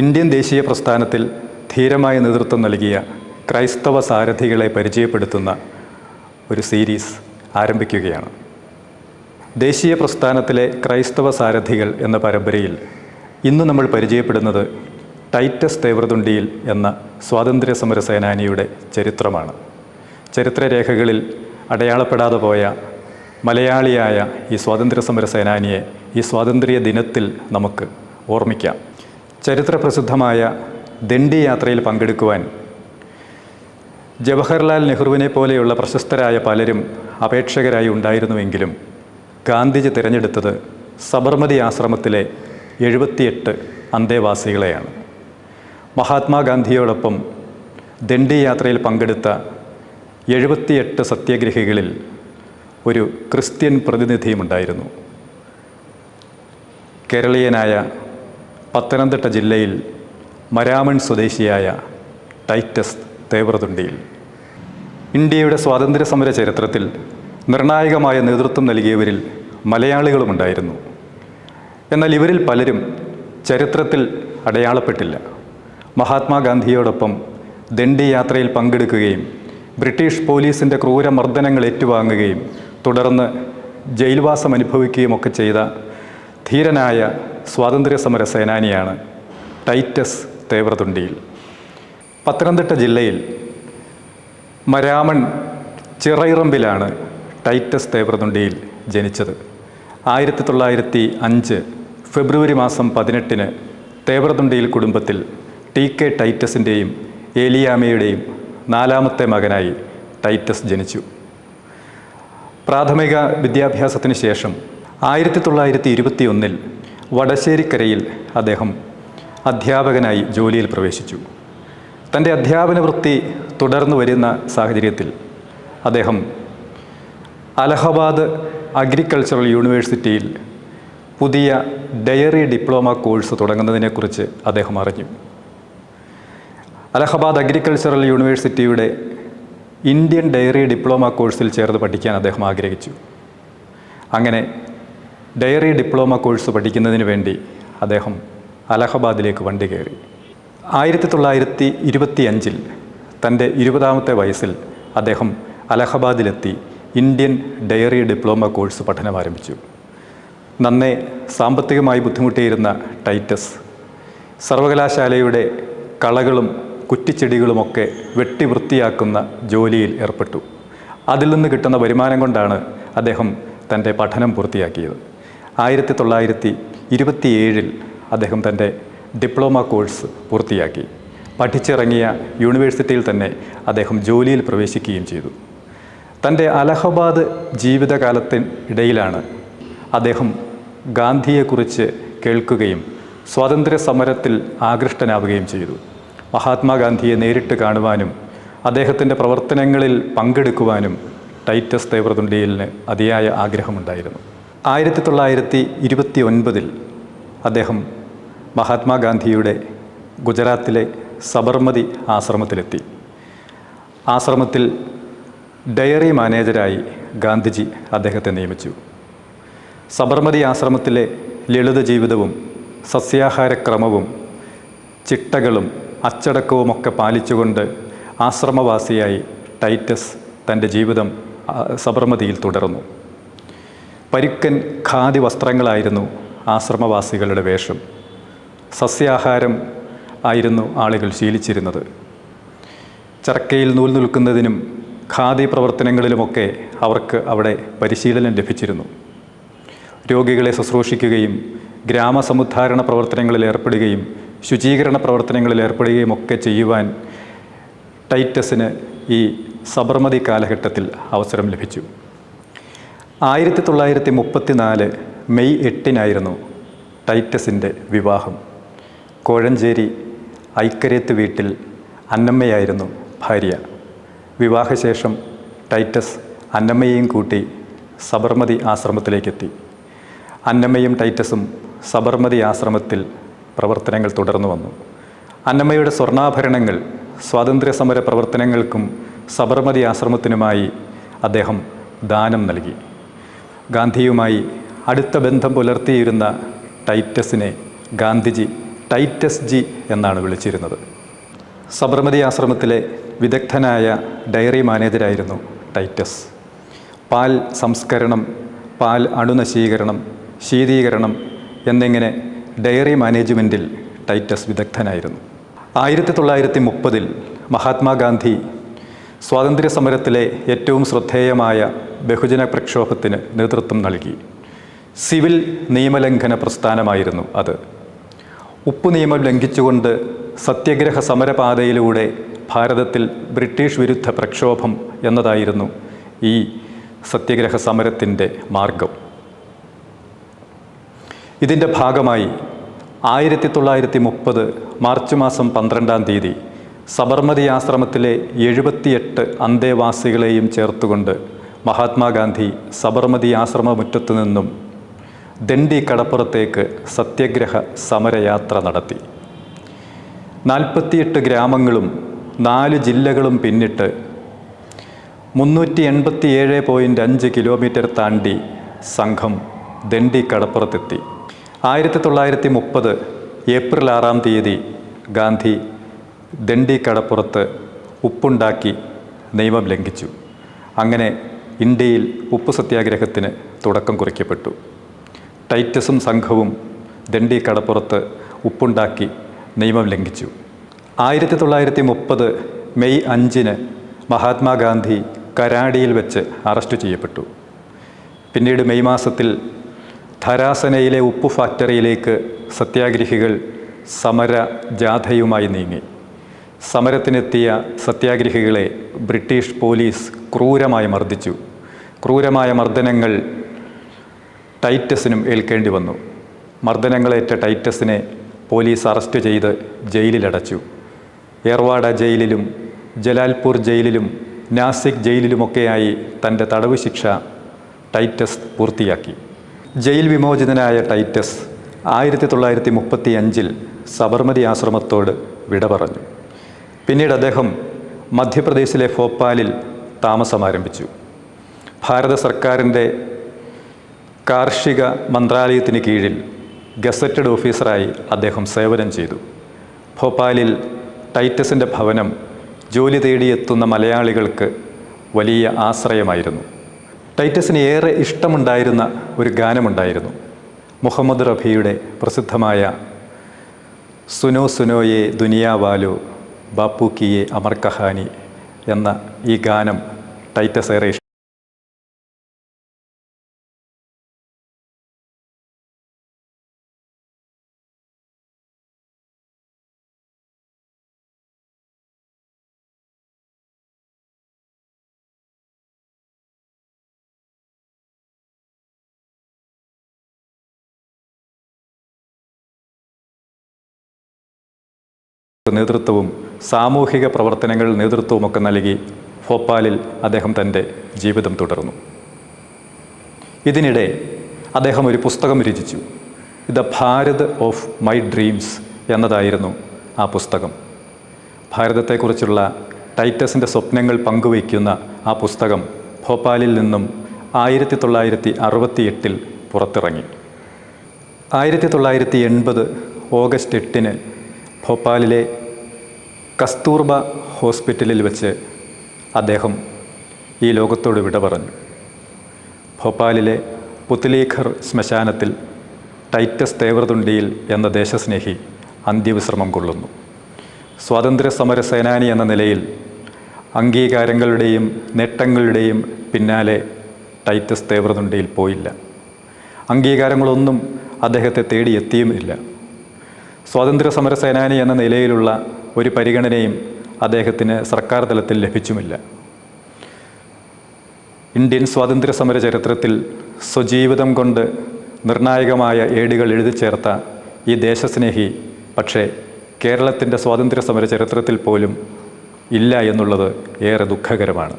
Indian ദേശീയ പ്രസ്ഥാനത്തിൽ ധീരമായ നേതൃത്വം നൽകിയ ക്രൈസ്തവ സാരഥികളെ പരിചയപ്പെടുത്തുന്ന ഒരു സീരീസ് ആരംഭിക്കുകയാണ്. ദേശീയ പ്രസ്ഥാനത്തിലെ ക്രൈസ്തവ സാരഥികൾ എന്ന പരമ്പരയിൽ ഇന്ന് നമ്മൾ പരിചയപ്പെടുന്നത് ടൈറ്റസ് തേവ്രതുണ്ടിയിൽ എന്ന സ്വാതന്ത്ര്യ സമര സേനാനിയുടെ ചരിത്രമാണ്. ചരിത്രരേഖകളിൽ അടയാളപ്പെടാതെ പോയ മലയാളിയായ ഈ സ്വാതന്ത്ര്യ സമര സേനാനിയെ ഈ സ്വാതന്ത്ര്യ ദിനത്തിൽ നമുക്ക് ഓർമ്മിക്കാം. ചരിത്രപ്രസിദ്ധമായ ദണ്ഡി യാത്രയിൽ പങ്കെടുക്കുവാൻ ജവഹർലാൽ നെഹ്റുവിനെ പോലെയുള്ള പ്രശസ്തരായ പലരും അപേക്ഷകരായി ഉണ്ടായിരുന്നുവെങ്കിലും ഗാന്ധിജി തിരഞ്ഞെടുത്തത് സബർമതി ആശ്രമത്തിലെ എഴുപത്തിയെട്ട് അന്തേവാസികളെയാണ്. മഹാത്മാഗാന്ധിയോടൊപ്പം ദണ്ഡി യാത്രയിൽ പങ്കെടുത്ത എഴുപത്തിയെട്ട് സത്യഗ്രഹികളിൽ ഒരു ക്രിസ്ത്യൻ പ്രതിനിധിയുമുണ്ടായിരുന്നു. കേരളീയനായ പത്തനംതിട്ട ജില്ലയിൽ മരാമൺ സ്വദേശിയായ ടൈറ്റസ് തേവ്രതുണ്ടിയിൽ. ഇന്ത്യയുടെ സ്വാതന്ത്ര്യ സമര ചരിത്രത്തിൽ നിർണായകമായ നേതൃത്വം നൽകിയവരിൽ മലയാളികളുമുണ്ടായിരുന്നു. എന്നാൽ ഇവരിൽ പലരും ചരിത്രത്തിൽ അടയാളപ്പെട്ടില്ല. മഹാത്മാഗാന്ധിയോടൊപ്പം ദണ്ഡി യാത്രയിൽ പങ്കെടുക്കുകയും ബ്രിട്ടീഷ് പോലീസിന്റെ ക്രൂരമർദ്ദനങ്ങൾ ഏറ്റുവാങ്ങുകയും തുടർന്ന് ജയിൽവാസം അനുഭവിക്കുകയും ഒക്കെ ചെയ്ത ധീരനായ സ്വാതന്ത്ര്യ സമര സേനാനിയാണ് ടൈറ്റസ് തേവ്രതുണ്ടിയിൽ. പത്തനംതിട്ട ജില്ലയിൽ മരാമൺ ചിറയിറമ്പിലാണ് ടൈറ്റസ് തേവ്രതുണ്ടിയിൽ ജനിച്ചത്. ആയിരത്തി തൊള്ളായിരത്തി അഞ്ച് ഫെബ്രുവരി മാസം പതിനെട്ടിന് തേവ്രതുണ്ടിയിൽ കുടുംബത്തിൽ ടി കെ ടൈറ്റസിന്റെയും ഏലിയാമയുടെയും നാലാമത്തെ മകനായി ടൈറ്റസ് ജനിച്ചു. പ്രാഥമിക വിദ്യാഭ്യാസത്തിന് ശേഷം ആയിരത്തി തൊള്ളായിരത്തി ഇരുപത്തി ഒന്നിൽ വടശ്ശേരിക്കരയിൽ അദ്ദേഹം അധ്യാപകനായി ജോലിയിൽ പ്രവേശിച്ചു. തന്റെ അധ്യാപന വൃത്തി തുടർന്നു വരുന്ന സാഹചര്യത്തിൽ അദ്ദേഹം അലഹബാദ് അഗ്രികൾച്ചറൽ യൂണിവേഴ്സിറ്റിയിൽ പുതിയ ഡയറി ഡിപ്ലോമ കോഴ്സ് തുടങ്ങുന്നതിനെക്കുറിച്ച് അദ്ദേഹം അറിഞ്ഞു. അലഹബാദ് അഗ്രികൾച്ചറൽ യൂണിവേഴ്സിറ്റിയുടെ ഇന്ത്യൻ ഡയറി ഡിപ്ലോമ കോഴ്സിൽ ചേർന്ന് പഠിക്കാൻ അദ്ദേഹം ആഗ്രഹിച്ചു. അങ്ങനെ ഡയറി ഡിപ്ലോമ കോഴ്സ് പഠിക്കുന്നതിന് വേണ്ടി അദ്ദേഹം അലഹബാദിലേക്ക് വണ്ടി കയറി. ആയിരത്തി തൊള്ളായിരത്തി ഇരുപത്തി അഞ്ചിൽ തന്റെ ഇരുപതാമത്തെ വയസ്സിൽ അദ്ദേഹം അലഹബാദിലെത്തി ഇന്ത്യൻ ഡയറി ഡിപ്ലോമ കോഴ്സ് പഠനം ആരംഭിച്ചു നന്നേ സാമ്പത്തികമായി ബുദ്ധിമുട്ടിയിരുന്ന ടൈറ്റസ് സർവകലാശാലയുടെ കളകളും കുറ്റിച്ചെടികളുമൊക്കെ വെട്ടി വൃത്തിയാക്കുന്ന ജോലിയിൽ ഏർപ്പെട്ടു. അതിൽ നിന്ന് കിട്ടുന്ന വരുമാനം കൊണ്ടാണ് അദ്ദേഹം തന്റെ പഠനം പൂർത്തിയാക്കിയത്. ആയിരത്തി തൊള്ളായിരത്തി ഇരുപത്തിയേഴിൽ അദ്ദേഹം തന്റെ ഡിപ്ലോമ കോഴ്സ് പൂർത്തിയാക്കി. പഠിച്ചിറങ്ങിയ യൂണിവേഴ്സിറ്റിയിൽ തന്നെ അദ്ദേഹം ജോലിയിൽ പ്രവേശിക്കുകയും ചെയ്തു. തന്റെ അലഹബാദ് ജീവിതകാലത്തിനിടയിലാണ് അദ്ദേഹം ഗാന്ധിയെക്കുറിച്ച് കേൾക്കുകയും സ്വാതന്ത്ര്യ സമരത്തിൽ ആകൃഷ്ടനാവുകയും ചെയ്തു. മഹാത്മാഗാന്ധിയെ നേരിട്ട് കാണുവാനും അദ്ദേഹത്തിന്റെ പ്രവർത്തനങ്ങളിൽ പങ്കെടുക്കുവാനും ടൈറ്റസ് തേവ്രതുണ്ടിയലിന് അതിയായ ആഗ്രഹമുണ്ടായിരുന്നു. ആയിരത്തി തൊള്ളായിരത്തി ഇരുപത്തി ഒൻപതിൽ അദ്ദേഹം മഹാത്മാഗാന്ധിയുടെ ഗുജറാത്തിലെ സബർമതി ആശ്രമത്തിലെത്തി. ആശ്രമത്തിൽ ഡയറി മാനേജരായി ഗാന്ധിജി അദ്ദേഹത്തെ നിയമിച്ചു. സബർമതി ആശ്രമത്തിലെ ലളിത ജീവിതവും സസ്യാഹാരക്രമവും ചിട്ടകളും അച്ചടക്കവുമൊക്കെ പാലിച്ചുകൊണ്ട് ആശ്രമവാസിയായി ടൈറ്റസ് തന്റെ ജീവിതം സബർമതിയിൽ തുടർന്നു. പരുക്കൻ ഖാദി വസ്ത്രങ്ങളായിരുന്നു ആശ്രമവാസികളുടെ വേഷം. സസ്യാഹാരം ആയിരുന്നു ആളുകൾ ശീലിച്ചിരുന്നത്. ചർക്കയിൽ നൂൽ നിൽക്കുന്നതിനും ഖാദി പ്രവർത്തനങ്ങളിലുമൊക്കെ അവർക്ക് അവിടെ പരിശീലനം ലഭിച്ചിരുന്നു. രോഗികളെ ശുശ്രൂഷിക്കുകയും ഗ്രാമസമുദ്ധാരണ പ്രവർത്തനങ്ങളിൽ ഏർപ്പെടുകയും ശുചീകരണ പ്രവർത്തനങ്ങളിൽ ഏർപ്പെടുകയും ഒക്കെ ചെയ്യുവാൻ ടൈറ്റസിന് ഈ സബർമതി കാലഘട്ടത്തിൽ അവസരം ലഭിച്ചു. ആയിരത്തി തൊള്ളായിരത്തി മുപ്പത്തിനാല് മെയ് എട്ടിനായിരുന്നു ടൈറ്റസിന്റെ വിവാഹം. കോഴഞ്ചേരി ഐക്കരേത്ത് വീട്ടിൽ അന്നമ്മയായിരുന്നു ഭാര്യ. വിവാഹശേഷം ടൈറ്റസ് അന്നമ്മയെയും കൂട്ടി സബർമതി ആശ്രമത്തിലേക്കെത്തി. അന്നമ്മയും ടൈറ്റസും സബർമതി ആശ്രമത്തിൽ പ്രവർത്തനങ്ങൾ തുടർന്നു വന്നു. അന്നമ്മയുടെ സ്വർണാഭരണങ്ങൾ സ്വാതന്ത്ര്യസമര പ്രവർത്തനങ്ങൾക്കും സബർമതി ആശ്രമത്തിനുമായി അദ്ദേഹം ദാനം നൽകി. ഗാന്ധിയുമായി അടുത്ത ബന്ധം പുലർത്തിയിരുന്ന ടൈറ്റസിനെ ഗാന്ധിജി ടൈറ്റസ് ജി എന്നാണ് വിളിച്ചിരുന്നത്. സബർമതി ആശ്രമത്തിലെ വിദഗ്ധനായ ഡയറി മാനേജരായിരുന്നു ടൈറ്റസ്. പാൽ സംസ്കരണം പാൽ അണുനശീകരണം ശീതീകരണം എന്നിങ്ങനെ ഡയറി മാനേജ്മെന്റിൽ ടൈറ്റസ് വിദഗ്ധനായിരുന്നു. ആയിരത്തി തൊള്ളായിരത്തി മുപ്പതിൽ മഹാത്മാഗാന്ധി സ്വാതന്ത്ര്യ സമരത്തിലെ ഏറ്റവും ശ്രദ്ധേയമായ ബഹുജന പ്രക്ഷോഭത്തിന് നേതൃത്വം നൽകി. സിവിൽ നിയമലംഘന പ്രസ്ഥാനമായിരുന്നു അത്. ഉപ്പു നിയമം ലംഘിച്ചുകൊണ്ട് സത്യഗ്രഹ സമരപാതയിലൂടെ ഭാരതത്തിൽ ബ്രിട്ടീഷ് വിരുദ്ധ പ്രക്ഷോഭം എന്നതായിരുന്നു ഈ സത്യഗ്രഹ സമരത്തിന്റെ മാർഗം. ഇതിന്റെ ഭാഗമായി ആയിരത്തി തൊള്ളായിരത്തി മുപ്പത് മാർച്ച് മാസം പന്ത്രണ്ടാം തീയതി സബർമതി ആശ്രമത്തിലെ എഴുപത്തിയെട്ട് അന്തേവാസികളെയും ചേർത്തുകൊണ്ട് മഹാത്മാഗാന്ധി സബർമതി ആശ്രമമുറ്റത്തു നിന്നും ദണ്ഡി കടപ്പുറത്തേക്ക് സത്യഗ്രഹ സമരയാത്ര നടത്തി. നാൽപ്പത്തിയെട്ട് ഗ്രാമങ്ങളും നാല് ജില്ലകളും പിന്നിട്ട് മുന്നൂറ്റി എൺപത്തി ഏഴ് പോയിന്റ് അഞ്ച് കിലോമീറ്റർ താണ്ടി സംഘം ദണ്ഡി കടപ്പുറത്തെത്തി. ആയിരത്തി തൊള്ളായിരത്തി മുപ്പത് ഏപ്രിൽ ആറാം തീയതി ഗാന്ധി ദണ്ഡി കടപ്പുറത്ത് ഉപ്പുണ്ടാക്കി നിയമം ലംഘിച്ചു. അങ്ങനെ ഇന്ത്യയിൽ ഉപ്പ് സത്യാഗ്രഹത്തിന് തുടക്കം കുറിക്കപ്പെട്ടു. ടൈറ്റസും സംഘവും ദണ്ഡി കടപ്പുറത്ത് ഉപ്പുണ്ടാക്കി നിയമം ലംഘിച്ചു. ആയിരത്തി തൊള്ളായിരത്തി മുപ്പത് മെയ് അഞ്ചിന് മഹാത്മാഗാന്ധി കരാടിയിൽ വെച്ച് അറസ്റ്റ് ചെയ്യപ്പെട്ടു. പിന്നീട് മെയ് മാസത്തിൽ ധരാസനയിലെ ഉപ്പ് ഫാക്ടറിയിലേക്ക് സത്യാഗ്രഹികൾ സമര ജാഥയുമായി നീങ്ങി. സമരത്തിനെത്തിയ സത്യാഗ്രഹികളെ ബ്രിട്ടീഷ് പോലീസ് ക്രൂരമായി മർദ്ദിച്ചു. ക്രൂരമായ മർദ്ദനങ്ങൾ ടൈറ്റസിനും ഏൽക്കേണ്ടി വന്നു. മർദ്ദനങ്ങളേറ്റ ടൈറ്റസിനെ പോലീസ് അറസ്റ്റ് ചെയ്ത് ജയിലിലടച്ചു. ഏർവാഡ ജയിലിലും ജലാൽപൂർ ജയിലിലും നാസിക് ജയിലിലുമൊക്കെയായി തന്റെ തടവ് ശിക്ഷ ടൈറ്റസ് പൂർത്തിയാക്കി. ജയിൽ വിമോചിതനായ ടൈറ്റസ് ആയിരത്തി തൊള്ളായിരത്തി മുപ്പത്തി അഞ്ചിൽ സബർമതി ആശ്രമത്തോട് വിട പറഞ്ഞു. പിന്നീട് അദ്ദേഹം മധ്യപ്രദേശിലെ ഭോപ്പാലിൽ താമസം ആരംഭിച്ചു. ഭാരത സർക്കാരിന്റെ കാർഷിക മന്ത്രാലയത്തിന് കീഴിൽ ഗസറ്റഡ് ഓഫീസറായി അദ്ദേഹം സേവനം ചെയ്തു. ഭോപ്പാലിൽ ടൈറ്റസിന്റെ ഭവനം ജോലി തേടിയെത്തുന്ന മലയാളികൾക്ക് വലിയ ആശ്രയമായിരുന്നു. ടൈറ്റസിന് ഏറെ ഇഷ്ടമുണ്ടായിരുന്ന ഒരു ഗാനമുണ്ടായിരുന്നു. മുഹമ്മദ് റഫിയുടെ പ്രസിദ്ധമായ സുനോ സുനോയെ ദുനിയാവാലോ ബാപ്പു കിയെ അമർ കഹാനി എന്ന ഈ ഗാനം ടൈറ്റസ് ഏറെ നേതൃത്വവും സാമൂഹിക പ്രവർത്തനങ്ങൾ നേതൃത്വമൊക്കെ നൽകി ഭോപ്പാലിൽ അദ്ദേഹം തന്റെ ജീവിതം തുടർന്നു. ഇതിനിടെ അദ്ദേഹം ഒരു പുസ്തകം രചിച്ചു. The Bharat of my dreams എന്നതായിരുന്നു ആ പുസ്തകം. ഭാരതത്തെക്കുറിച്ചുള്ള ടൈറ്റസിന്റെ സ്വപ്നങ്ങൾ പങ്കുവയ്ക്കുന്ന ആ പുസ്തകം ഭോപ്പാലിൽ നിന്നും ആയിരത്തി തൊള്ളായിരത്തി അറുപത്തി എട്ടിൽ പുറത്തിറങ്ങി. ആയിരത്തി തൊള്ളായിരത്തി എൺപത് ഓഗസ്റ്റ് എട്ടിന് ഭോപ്പാലിലെ കസ്തൂർബ ഹോസ്പിറ്റലിൽ വെച്ച് അദ്ദേഹം ഈ ലോകത്തോട് വിട പറഞ്ഞു. ഭോപ്പാലിലെ പുത്ലീഖർ ശ്മശാനത്തിൽ ടൈറ്റസ് തേവ്രതുണ്ടിയിൽ എന്ന ദേശസ്നേഹി അന്ത്യവിശ്രമം കൊള്ളുന്നു. സ്വാതന്ത്ര്യ സമര സേനാനി എന്ന നിലയിൽ അംഗീകാരങ്ങളുടെയും നേട്ടങ്ങളുടെയും പിന്നാലെ ടൈറ്റസ് തേവ്രതുണ്ടിയിൽ പോയില്ല. അംഗീകാരങ്ങളൊന്നും അദ്ദേഹത്തെ തേടിയെത്തിയുമില്ല. സ്വാതന്ത്ര്യ സമര സേനാനി എന്ന നിലയിലുള്ള ഒരു പരിഗണനയും അദ്ദേഹത്തിന് സർക്കാർ തലത്തിൽ ലഭിച്ചുമില്ല. ഇന്ത്യൻ സ്വാതന്ത്ര്യ സമര ചരിത്രത്തിൽ സ്വജീവിതം കൊണ്ട് നിർണായകമായ ഏടുകൾ എഴുതി ചേർത്ത ഈ ദേശസ്നേഹി പക്ഷേ കേരളത്തിന്റെ സ്വാതന്ത്ര്യ സമര ചരിത്രത്തിൽ പോലും ഇല്ല എന്നുള്ളത് ഏറെ ദുഃഖകരമാണ്.